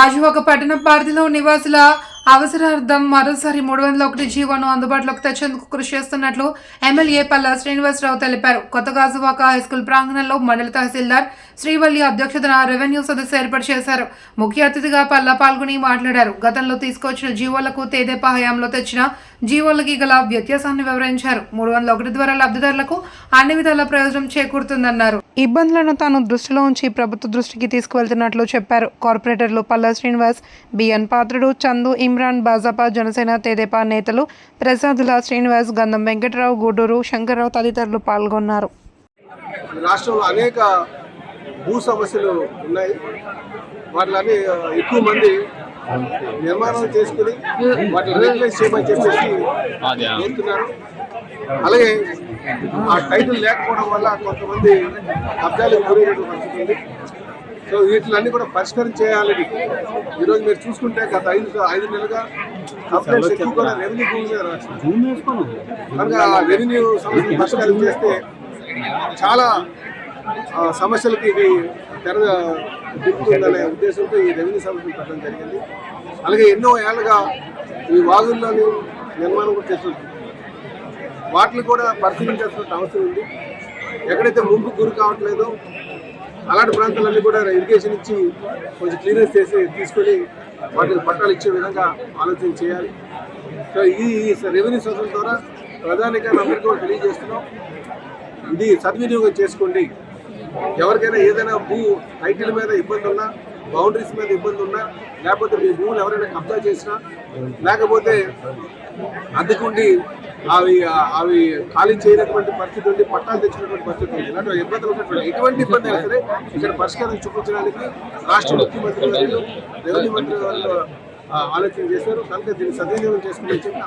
రాజువాక పట్టణ పరిధిలో నివాసుల అవసరార్థం మరోసారి మూడు వందల ఒకటి జీవోను అందుబాటులోకి తెచ్చేందుకు కృషి చేస్తున్నట్లు ఎమ్మెల్యే పల్లా శ్రీనివాసరావు తెలిపారు. కొత్త గాజువాక హైస్కూల్ ప్రాంగణంలో మండల తహసీల్దార్ శ్రీవల్లి అధ్యక్షతన రెవెన్యూ సదస్సు ఏర్పాటు చేశారు. ముఖ్య అతిథిగా పల్లా పాల్గొని మాట్లాడారు. గతంలో తీసుకొచ్చిన జీవోలకు తేదేపా హయాంలో తెచ్చిన జీవోలకి గల వ్యత్యాసాన్ని వివరించారు. మూడు వందల ఒకటి ద్వారా లబ్ధిదారులకు అన్ని విధాల ప్రయోజనం చేకూరుతుందన్నారు. ఇబ్బందులను తాను దృష్టిలో ఉంచి ప్రభుత్వ దృష్టికి తీసుకువెళ్తున్నట్లు చెప్పారు. కార్పొరేటర్లు పల్లా శ్రీనివాస్ బిఎన్ పాత్రుడు చందు ఇమ్రాన్ భాజపా జనసేన తెదేపా నేతలు ప్రసాదుల శ్రీనివాస్ గంధం వెంకటరావు గూడూరు శంకర్రావు తదితరులు పాల్గొన్నారు. రాష్ట్రంలో అనేక భూ సమస్యలు ఉన్నాయి. వాటిని ఎక్కువ మంది నిర్మాణం చేసుకుని వాటిని రెగ్యులైజ్ చేయమని చెప్పేసి కోరుతున్నారు అలాగే ఆ టైటిల్ లేకపోవడం వల్ల కొంతమంది కబ్జాలకు గురైనటువంటి పరిస్థితి ఉంది. సో వీటిలన్నీ కూడా పరిష్కారం చేయాలని ఈరోజు మీరు చూసుకుంటే గత ఐదు ఐదు నెలలుగా కంప్లైంట్స్ ఎక్కువ కూడా రెవెన్యూ భూమి కనుక ఆ రెవెన్యూ సమస్యలు పరిష్కారం చేస్తే చాలా సమస్యలకి ఇది తెర దిగుతుందనే ఉద్దేశంతో ఈ రెవెన్యూ సమస్యలు పెట్టడం జరిగింది. అలాగే ఎన్నో ఏళ్ళుగా ఈ వాగుల్లోని నిర్మాణం కూడా చేస్తుంది వాటిని కూడా పరిశీలించాల్సిన అవసరం ఉంది. ఎక్కడైతే ముంపు గురి కావట్లేదో అలాంటి ప్రాంతాలన్నీ కూడా ఇరిగేషన్ ఇచ్చి కొంచెం క్లీనెస్ చేసి తీసుకొని వాటికి పట్టాలు ఇచ్చే విధంగా ఆలోచన చేయాలి. సో ఈ రెవెన్యూ సంస్థల ద్వారా ప్రధానిగా అందరికీ తెలియజేస్తున్నాం. ఇది సద్వినియోగం చేసుకోండి. ఎవరికైనా ఏదైనా భూ టైటిల్ మీద ఇబ్బంది ఉన్నా బౌండరీస్ మీద ఇబ్బంది ఉన్నా లేకపోతే మీ భూములు ఎవరైనా కబ్జా చేసినా లేకపోతే అద్దెకుండి అవి అవి ఖాళీ చేయనటువంటి పరిస్థితి ఉంది పట్టాలు తెచ్చినటువంటి పరిస్థితి ఉంది. ఇలాంటి ఇబ్బందులు ఉన్నటువంటి ఎటువంటి ఇబ్బంది అయినా సరే ఇక్కడ పరిష్కారం చూపించడానికి రాష్ట్ర ముఖ్యమంత్రి రెవెన్యూ మంత్రి వాళ్ళు ఆలోచన చేశారు. కనుక దీన్ని సద్వినియోగం చేసుకుని చెప్పి